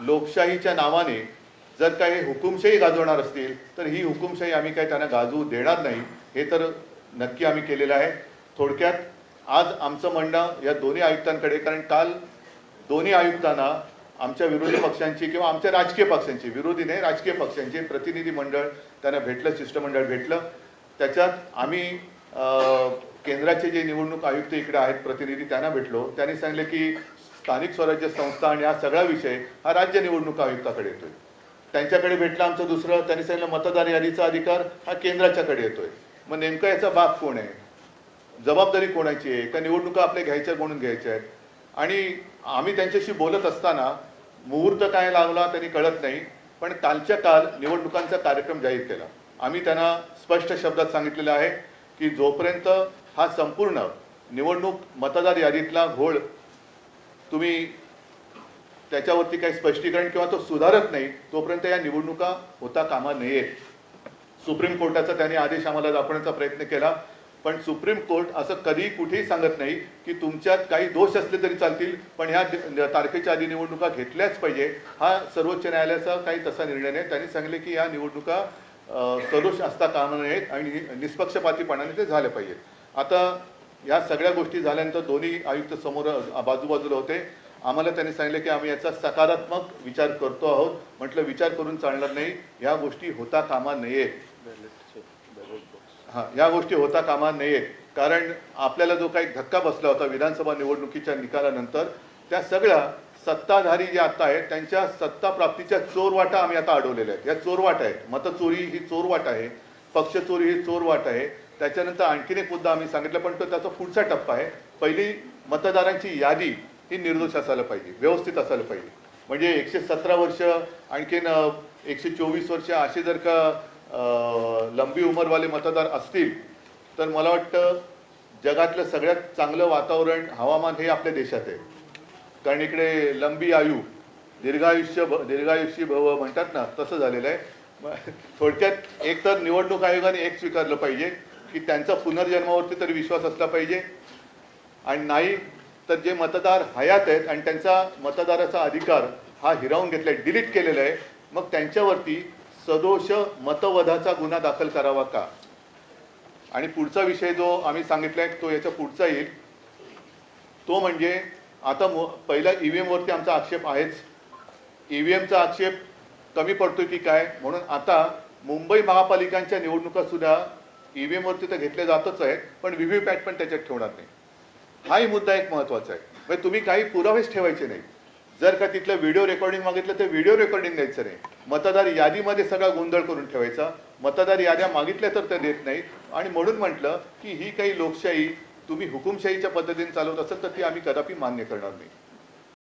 लोकशाहीच्या नावाने जर काही हुकुमशाही गाजवणार असतील तर ही हुकुमशाही आम्ही काही त्यांना गाजवू देणार नाही हे तर नक्की आम्ही केलेलं आहे. थोडक्यात आज आमचं म्हणणं या दोन्ही आयुक्तांकडे कारण काल दोन्ही आयुक्तांना आमच्या विरोधी पक्षांची किंवा आमच्या राजकीय पक्षांची विरोधी नाही राजकीय पक्षांचे प्रतिनिधी मंडळ त्यांना भेटलं शिष्टमंडळ भेटलं. त्याच्यात आम्ही केंद्राचे जे निवडणूक आयुक्त इकडे आहेत प्रतिनिधी त्यांना भेटलो. त्यांनी सांगितलं की स्थानिक स्वराज्य संस्था आणि हा सगळा विषय हा राज्य निवडणूक आयुक्ताकडे येतोय. त्यांच्याकडे भेटलं आमचं दुसरं त्यांनी सांगितलं मतदार यादीचा अधिकार हा केंद्राच्याकडे येतोय. मग नेमकं याचा बाप कोण आहे? जबाबदारी कोणाची आहे? का निवडणुका आपल्या घ्यायच्या म्हणून घ्यायच्या आहेत? आणि आम्ही त्यांच्याशी बोलत असताना मुहूर्त काय लावला त्यांनी कळत नाही पण कालच्या काल निवडणुकांचा कार्यक्रम जाहीर केला. आम्ही त्यांना स्पष्ट शब्दात सांगितलेलं आहे की जोपर्यंत हा संपूर्ण निवडणूक मतदार यादीतला घोळ तुम्ही त्याच्यावरती काही स्पष्टीकरण किंवा तो सुधारत नाही तोपर्यंत या निवडणुका होता कामा नयेत. सुप्रीम कोर्टाचा त्यांनी आदेश आम्हाला दाखवण्याचा प्रयत्न केला पण सुप्रीम कोर्ट असं कधी कुठेही सांगत नाही की तुमच्यात काही दोष असले तरी चालतील पण ह्या तारखेच्या आधी निवडणुका घेतल्याच पाहिजे. हा सर्वोच्च न्यायालयाचा काही तसा निर्णय नाही. त्यांनी सांगितले की या निवडणुका सदोष असता कामा नयेत आणि निष्पक्षपातीपणाने ते झाले पाहिजेत. आता या सगळ्या गोष्टी झाल्यानंतर दोन्ही आयुक्त समोर बाजूबाजूला होते. आम्हाला त्यांनी सांगितलं की आम्ही याचा सकारात्मक विचार करतो आहोत. म्हटलं विचार करून चालणार नाही. या गोष्टी होता कामा नये. हा या गोष्टी होता कामा नये. कारण आपल्याला जो काही धक्का बसला होता विधानसभा निवडणुकीच्या निकालानंतर त्या सगळ्या सत्ताधारी ज्या आता आहेत त्यांच्या सत्ता प्राप्तीच्या चोरवाटा आम्ही आता अडवलेल्या आहेत. या चोरवाट आहेत. मतचोरी ही चोरवाट आहे. पक्षचोरी ही चोरवाट आहे. त्याच्यानंतर आणखीन एक मुद्दा आम्ही सांगितलं पण तो त्याचा पुढचा टप्पा आहे. पहिली मतदारांची यादी ही निर्दोष असायला पाहिजे व्यवस्थित असायला पाहिजे. म्हणजे एकशे सतरा वर्ष आणखीन एकशे चोवीस वर्ष असे जर का लंबी उमरवाले मतदार असतील तर मला वाटतं जगातलं सगळ्यात चांगलं वातावरण हवामान हे आपल्या देशात आहे. कारण इकडे लंबी आयु दीर्घायुष्य भ- दीर्घायुष्य भव म्हणतात ना तसं झालेलं आहे. थोडक्यात एक तर निवडणूक आयोगाने एक स्वीकारलं पाहिजे. की त्यांचा पुनर्जन्मावरती तरी विश्वास असला पाहिजे. आणि नाही तर जे मतदार हयात आहेत आणि त्यांचा मतदाराचा अधिकार हा हिरावून घेतलाय डिलीट केलेला आहे मग त्यांच्यावरती सदोष मतवधाचा गुन्हा दाखल करावा का? आणि पुढचा विषय जो आम्ही सांगितलाय तो याच्या पुढचा येईल. तो म्हणजे आता मो पहिला ई व्ही एमवरती आमचा आक्षेप आहेच. ई व्ही एमचा आक्षेप कमी पडतोय की काय? म्हणून आता मुंबई महापालिकांच्या निवडणुका सुद्धा ई व्ही एमवरती तर घेतल्या जातच आहे पण व्ही व्ही पॅट पण त्याच्यात ठेवणार नाही. हाही मुद्दा एक महत्त्वाचा आहे. म्हणजे तुम्ही काही पुरावेच ठेवायचे नाही. जर का तिथलं व्हिडिओ रेकॉर्डिंग मागितलं तर व्हिडिओ रेकॉर्डिंग द्यायचं नाही. मतदार यादीमध्ये सगळा गोंधळ करून ठेवायचा. मतदार याद्या मागितल्या तर ते देत नाही आणि म्हणून म्हटलं की ही काही लोकशाही तुम्ही हुकुमशाहीच्या पद्धतीने चालवत असेल तर ती आम्ही कदापि मान्य करणार नाही.